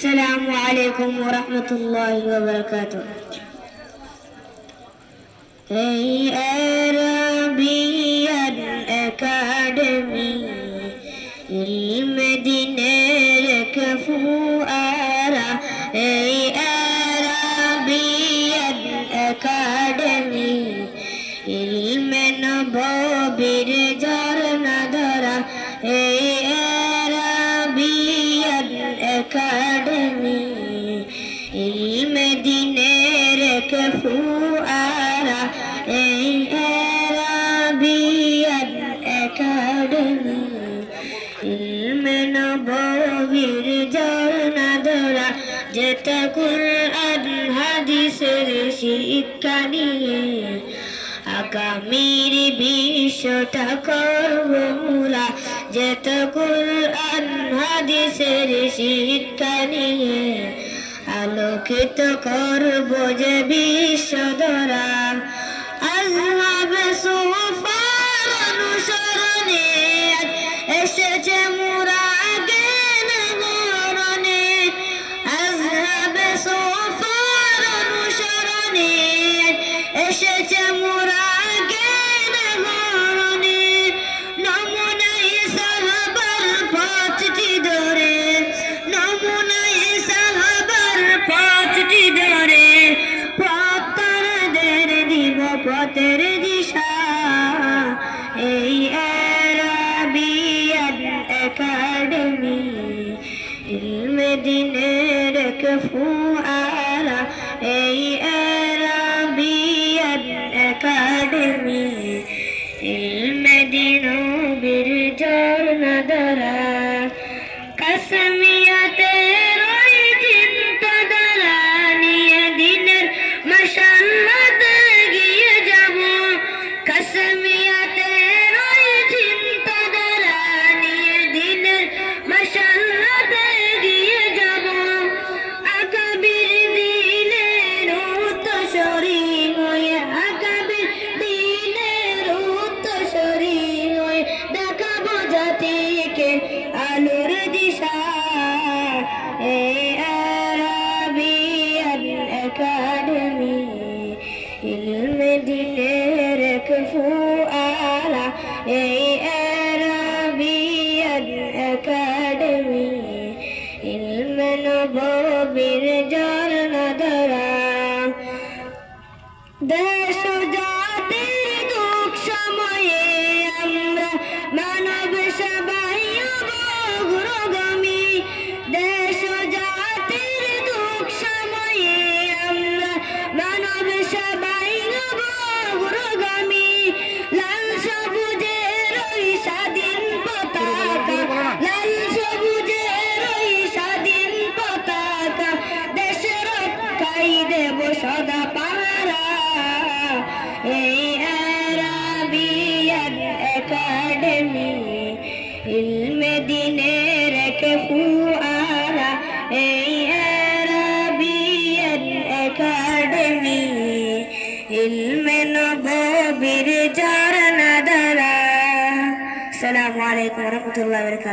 السلام عليكم ورحمة الله وبركاته. أي أربيا أكاديمي المدينة لك فؤارا أي أربيا academy ইলম নববীর ঝরনা ধরা যেত কুরআন, হাদিসের শিক্ষা নিয়ে আগামীর বিশ্বটা করব মুরা যেত কুরআন শিক্ষা নিয়ে আলোকিত করব যে বিশ্ব ধরা। আজহাব পথরদের দিব পথের দিশা। এই আরবিয়ান একাডেমি ইলমে দিনের কফুয়ারা একাডেমি জাতিকে আলোর দিশা। এই আরবিয়ান একাডেমি, ইলমে দিনের কফুয়ালা এই আরবিয়ান একাডেমি, ইলমে নববীর ঝরনা ধরা দেশ একাডেমি ইলমে দিনের কফুয়ারা এই আরবিয়ান একাডেমি ইলমে নববীর ঝরনা দ্বারা আসসালামু আলাইকুম রহমতুল্লাহ বরকাত